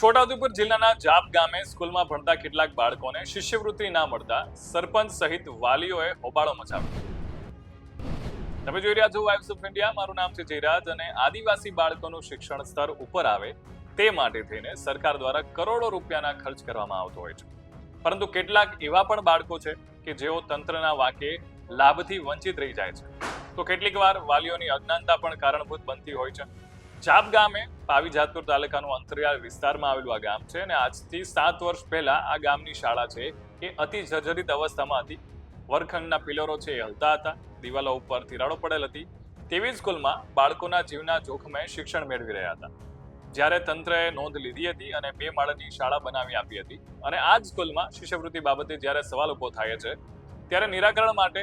છોટાઉદેપુર જિલ્લાના જાપ ગામે સ્કૂલમાં ભણતા કેટલાક બાળકોને શિષ્યવૃત્તિ ના મળતા સરપંચ સહિત વાલીઓએ હોબાળો મચાવ્યો. તમે જોઈ રહ્યા છો વાઇબ્સ ઓફ ઇન્ડિયા મારું નામ છે જયરાજ અને આદિવાસી બાળકોનું શિક્ષણ સ્તર ઉપર આવે તે માટે થઈને સરકાર દ્વારા કરોડો રૂપિયાના ખર્ચ કરવામાં આવતો હોય છે. પરંતુ કેટલાક એવા પણ બાળકો છે કે જેઓ તંત્રના વાકે લાભથી વંચિત રહી જાય છે. તો કેટલીક વાર વાલીઓની અજ્ઞાનતા પણ કારણભૂત બનતી હોય છે. જાપ ગામે પાવીજાતપુર તાલુકાનું અંતરિયાળ વિસ્તારમાં આવેલું આ ગામ છે અને આજથી સાત વર્ષ પહેલા આ ગામની શાળા છે એ અતિ જર્જરિત અવસ્થામાં હતી. વર્ગખંડના પિલરો છે એ હલતા હતા, દિવાલો ઉપર તિરાડો પડેલ હતી. તેવી સ્કૂલમાં બાળકોના જીવના જોખમે શિક્ષણ મેળવી રહ્યા હતા. જ્યારે તંત્રએ નોંધ લીધી હતી અને બે માળની શાળા બનાવી આપી હતી અને આ જ સ્કૂલમાં શિષ્યવૃત્તિ બાબતે જ્યારે સવાલ ઊભો થાય છે, ત્યારે નિરાકરણ માટે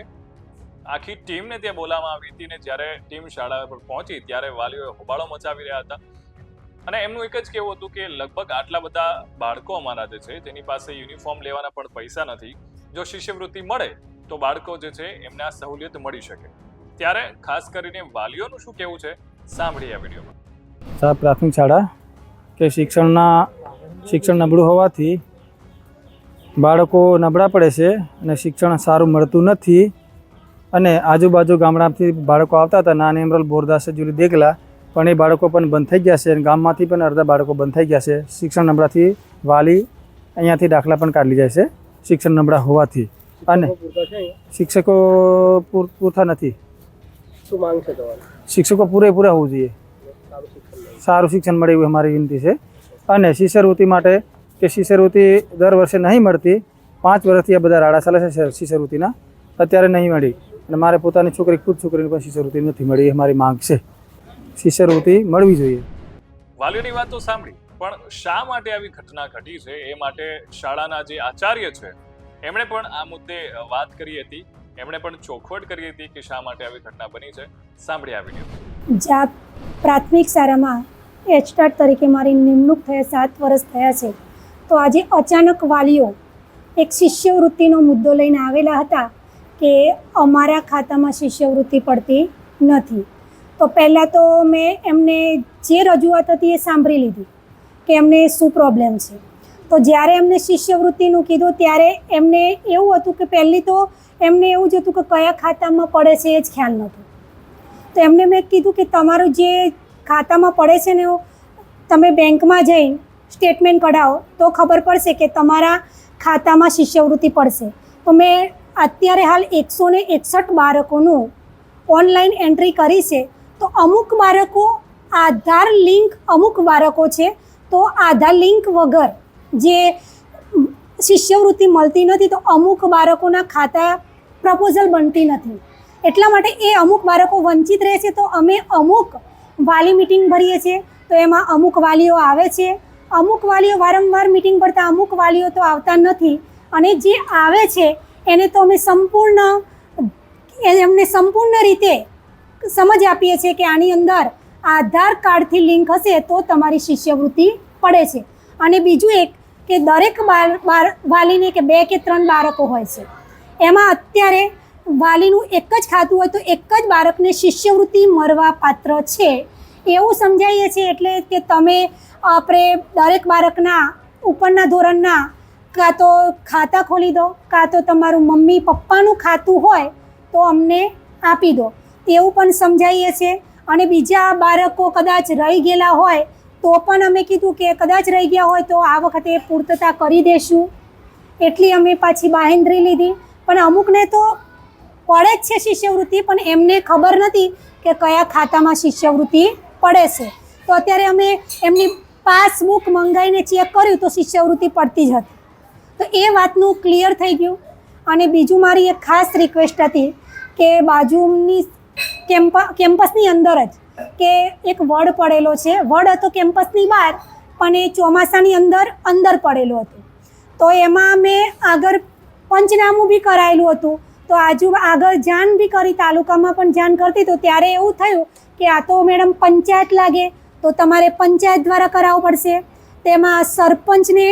આખી ટીમને ત્યાં બોલાવવામાં આવી હતી ને જ્યારે ટીમ શાળા પર પહોંચી ત્યારે વાલીઓએ હોબાળો મચાવી રહ્યા હતા. અને એમનું એક જ કહેવું હતું કે લગભગ આટલા બધા બાળકો અમારા જે છે, તેની પાસે યુનિફોર્મ લેવાના પણ પૈસા નથી. જો શિષ્યવૃત્તિ મળે તો બાળકો જે છે, એમને આ સહુલિયત મળી શકે. ત્યારે ખાસ કરીને વાલીઓનું શું કહેવું છે, સાંભળીએ આ વિડીયોમાં. સા પ્રાથમિક શાળા કે શિક્ષણના, શિક્ષણ નબળું હોવાથી બાળકો નબળા પડે છે અને શિક્ષણ સારું મળતું નથી. અને આજુબાજુ ગામડામાંથી બાળકો આવતા હતા. નાની એમરલ બોરદાસે જુલી દેગલા પણ એ બાળકો પણ બંધ થઈ ગયા છે અને ગામમાંથી પણ અડધા બાળકો બંધ થઈ ગયા છે. શિક્ષણ નબળાથી વાલી અહીંયાથી દાખલા પણ કાઢી જાય છે શિક્ષણ નબળા હોવાથી. અને શિક્ષકો પૂરતા નથી. શું માંગ છે શિક્ષકો પૂરેપૂરા હોવું જોઈએ. સારું શિક્ષણ મળે એવી અમારી વિનંતી છે. અને શિષ્યવૃત્તિ માટે કે શિષ્યવૃત્તિ દર વર્ષે નહીં મળતી પાંચ વર્ષથી આ બધા રાડા ચાલે છે શિષ્યવૃત્તિના અત્યારે નહીં મળી. અને મારે પોતાની છોકરી ખુદ છોકરીને પણ શિષ્યવૃત્તિ નથી મળી એ મારી માંગ છે. શિષ્યવૃત્તિ મળવી જોઈએ. વાલીઓની વાત તો સાંભળી પણ શા માટે આવી ઘટના ઘટી છે? એ માટે શાળાના જે આચાર્ય છે એમણે પણ આ મુદ્દે વાત કરી હતી. એમણે પણ ચોખવટ કરી હતી કે શા માટે આવી ઘટના બની છે. સાંભળી આ વીડિયો. જ્યાં પ્રાથમિક શાળામાં એચટાટ તરીકે મારી નિમણૂક થયા સાત વર્ષ થયા છે. તો આજે અચાનક વાલીઓ એક શિષ્યવૃત્તિનો મુદ્દો લઈને આવેલા હતા. કે અમારા ખાતામાં શિષ્યવૃત્તિ પડતી નથી. તો પહેલાં તો મેં એમને જે રજૂઆત હતી એ સાંભળી લીધી કે એમને શું પ્રોબ્લેમ છે. તો જ્યારે એમને શિષ્યવૃત્તિનું કીધું ત્યારે એમને એવું હતું કે પહેલી તો એમને એવું જ હતું કે કયા ખાતામાં પડે છે એ જ ખ્યાલ નહોતો. તો એમને મેં કીધું કે તમારું જે ખાતામાં પડે છે ને તમે બેંકમાં જઈ સ્ટેટમેન્ટ કઢાવો તો ખબર પડશે કે તમારા ખાતામાં શિષ્યવૃત્તિ પડશે. તો મેં અત્યારે હાલ એકસો ને એકસઠ બાળકોનું ઓનલાઈન એન્ટ્રી કરી છે. તો અમુક બાળકો આધાર લિંક અમુક બાળકો છે, તો આધાર લિંક વગર જે શિષ્યવૃત્તિ મળતી નથી, તો અમુક બાળકોના ખાતા પ્રપોઝલ બનતી નથી. એટલા માટે એ અમુક બાળકો વંચિત રહે છે તો અમે અમુક વાલી મિટિંગ ભરીએ છીએ, તો એમાં અમુક વાલીઓ આવે છે. અમુક વાલીઓ વારંવાર મિટિંગ ભરતા, અમુક વાલીઓ તો આવતા નથી. અને જે આવે છે એને તો અમે સંપૂર્ણ એમને સંપૂર્ણ રીતે સમજ આપીએ છીએ કે આની અંદર આધાર કાર્ડથી લિંક હશે તો તમારી શિષ્યવૃત્તિ પડે છે. અને બીજું એક કે દરેક બાળ વાલીને કે બે કે ત્રણ બાળકો હોય છે. એમાં અત્યારે વાલીનું એક જ ખાતું હોય તો એક જ બાળકને શિષ્યવૃત્તિ મળવા પાત્ર છે. એવું સમજાવીએ છીએ એટલે કે તમે, આપણે દરેક બાળકના ઉપરના ધોરણના કાં તો ખાતા ખોલી દો, કાં તો તમારું મમ્મી પપ્પાનું ખાતું હોય તો અમને આપી દો. એવું પણ સમજાવીએ છીએ. અને બીજા બાળકો કદાચ રહી ગયેલા હોય તો પણ અમે કીધું કે કદાચ રહી ગયા હોય તો આ વખતે પૂર્તતા કરી દેશું. એટલી અમે પાછી બાહેન્દ્રી લીધી. પણ અમુકને તો પડે જ છે શિષ્યવૃત્તિ, પણ એમને ખબર નથી કે કયા ખાતામાં શિષ્યવૃત્તિ પડે છે. તો અત્યારે અમે એમની પાસબુક મંગાવીને ચેક કર્યું તો શિષ્યવૃત્તિ પડતી જ હતી. તો એ વાતનું ક્લિયર થઈ ગયું. અને બીજું મારી એક ખાસ રિક્વેસ્ટ હતી કે બાજુની કેમ્પા કેમ્પસની અંદર જ કે એક વડ પડેલો છે. વડ હતો કેમ્પસની બહાર, પણ એ ચોમાસાની અંદર અંદર પડેલો હતો. તો એમાં મેં આગળ પંચનામું બી કરાયેલું હતું. તો આજુ, આગળ જાણ બી કરી, તાલુકામાં પણ જાણ કરતી તો ત્યારે એવું થયું કે આ તો મેડમ પંચાયત લાગે, તો તમારે પંચાયત દ્વારા કરાવવું પડશે. તેમાં સરપંચને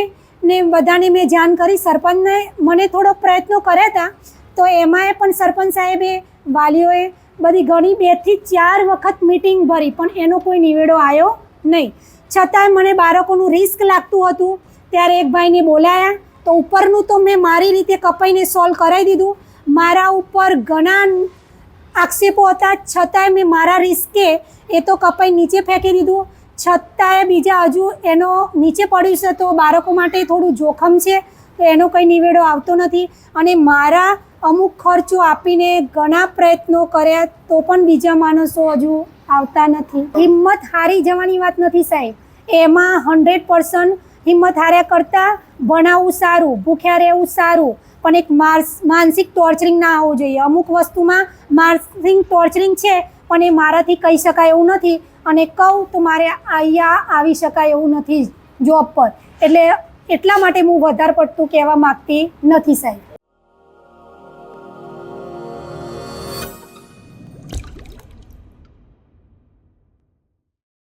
ને બધાને મેં જાણ કરી સરપંચને મને થોડો પ્રયત્નો કર્યા હતા. તો એમાંય પણ સરપંચ સાહેબે વાલીઓએ બધી ઘણી બેથી ચાર વખત મિટિંગ ભરી, પણ એનો કોઈ નિવેડો આવ્યો નહીં. છતાંય મને બાળકોનું રિસ્ક લાગતું હતું. ત્યારે એક ભાઈને બોલાયા, તો ઉપરનું તો મેં મારી રીતે કપાઈને સોલ્વ કરાવી દીધું. મારા ઉપર ઘણા આક્ષેપો હતા, છતાંય મેં મારા રિસ્કે એ તો કપાઈ નીચે ફેંકી દીધું. છતાંય બીજા હજુ એનો નીચે પડ્યું છે, તો બાળકો માટે થોડું જોખમ છે, તો એનો કંઈ નિવેડો આવતો નથી. અને મારા અમુક ખર્ચો આપીને ઘણા પ્રયત્નો કર્યા, તો પણ બીજા માણસો હજુ આવતા નથી. હિંમત હારી જવાની વાત નથી સાહેબ. એમાં હંડ્રેડ પર્સન્ટ હિંમત હાર્યા કરતાં ભણાવવું સારું, ભૂખ્યા રહેવું સારું, પણ એક માર્સ માનસિક ટોર્ચરિંગ ના હોવું જોઈએ. અમુક વસ્તુમાં માનસિક ટોર્ચરિંગ છે, પણ એ મારાથી કહી શકાય એવું નથી. અને કહું તો મારે અહીંયા આવી શકાય એવું નથી જોબ પર. એટલે એટલા માટે હું વધારે પડતું કહેવા માગતી નથી સાહેબ.